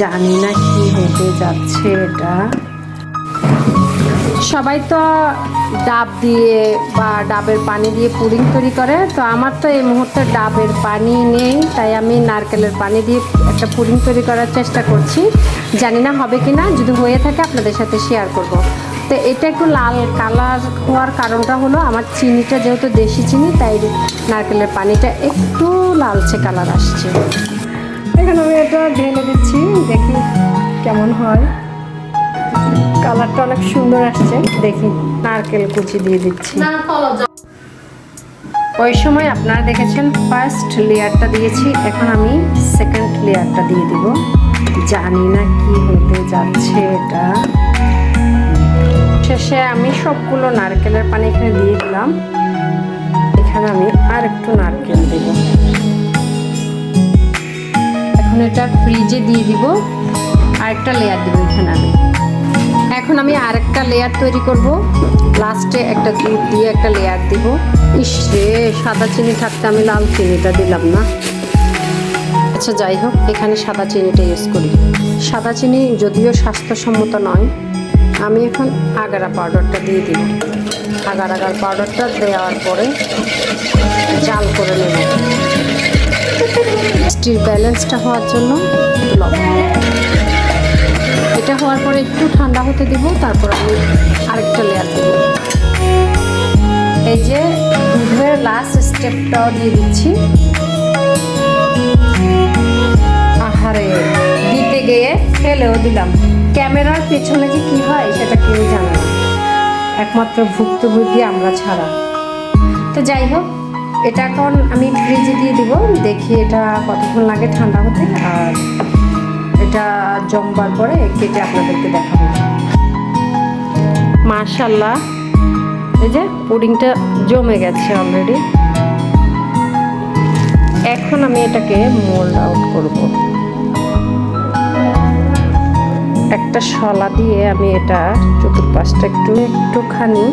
জানি না কি হতে যাচ্ছে এটা। সবাই তো ডাব দিয়ে বা ডাবের পানি দিয়ে পুডিং তৈরি করে, তো আমার তো এই মুহূর্তে ডাবের পানি নেই, তাই আমি নারকেলের পানি দিয়ে একটা পুডিং তৈরি করার চেষ্টা করছি। জানি না হবে কি না যদি হয়ে থাকে আপনাদের সাথে শেয়ার করব। তো এটা একটু লাল কালার হওয়ার কারণটা হলো, আমার চিনিটা যেহেতু দেশি চিনি, তাই নারকেলের পানিটা একটু লালচে কালার আসছে। এখানে আমি এটা ঢেলে দিচ্ছি দেখি কেমন হয়। কালারটা অনেক সুন্দর আসছে দেখি নারকেল কুচি দিয়ে দিচ্ছি। ওই সময় আপনারা দেখেছেন ফার্স্ট লেয়ারটা দিয়েছি এখন আমি সেকেন্ড লেয়ারটা দিয়ে দিব। জানি না কি হতে যাচ্ছে এটা। শেষে আমি সবগুলো নারকেলের পানি এখানে দিয়ে দিলাম। এখানে আমি আর একটু নারকেল দেব। এটা ফ্রিজে দিয়ে দিব। আরেকটা লেয়ার দিব এখানে আমি। এখন আমি আরেকটা লেয়ার তৈরি করব। লাস্টে একটা দুধ দিয়ে একটা লেয়ার দিব। ইস রে, সাদা চিনি থাকতে আমি লাল চিনিটা দিলাম না। আচ্ছা যাই হোক, এখানে সাদা চিনিটা ইউজ করি। সাদা চিনি যদিও স্বাস্থ্যসম্মত নয়, আমি এখন আগারা পাউডারটা দিয়ে দিব। আগার আগার পাউডারটা দেওয়ার পরে জাল করে নেব। স্টির ব্যালেন্সটা হওয়ার জন্য এটা হওয়ার পরে একটু ঠান্ডা হতে দিব, তারপর আমি আরেকটা লেয়ার দেব। এই যে দুধের লাস্ট স্টেপটাও দিয়ে দিচ্ছি। আহারে, দিতে গিয়ে ফেলেও দিলাম। ক্যামেরার পেছনে যে কী হয়, সেটা কেউ জানে না। একমাত্র ভুক্তভোগী আমরা ছাড়া। তো যাই হোক এটা এখন আমি ফ্রিজে দিয়ে দিব, দেখি এটা কতক্ষণ লাগে ঠান্ডা হতে, আর এটা জমবার পরে কেটে আপনাদেরকে দেখাবো। মার্শাল্লাহ এই যে পুডিংটা জমে গেছে অলরেডি এখন আমি এটাকে মোল্ড আউট করব। একটা শলা দিয়ে আমি এটা চতুর্পাশটা একটু একটুখানি,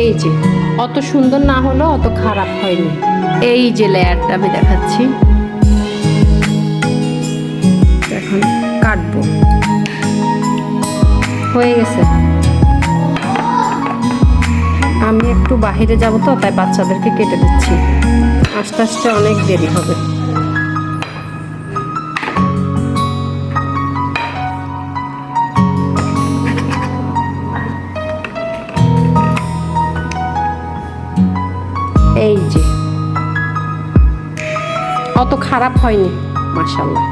এই যে অত সুন্দর না হলেও অত খারাপ হয়নি। এই যে লেয়ারটা আমি দেখাচ্ছি। এখন কাটবো। হয়ে গেছে। আমি একটু বাহিরে যাব তো, তাই বাচ্চাদেরকে কেটে দিচ্ছি। আস্তে আস্তে অনেক দেরি হবে। এই যে। অত খারাপ হয়নি মাসাল্লাহ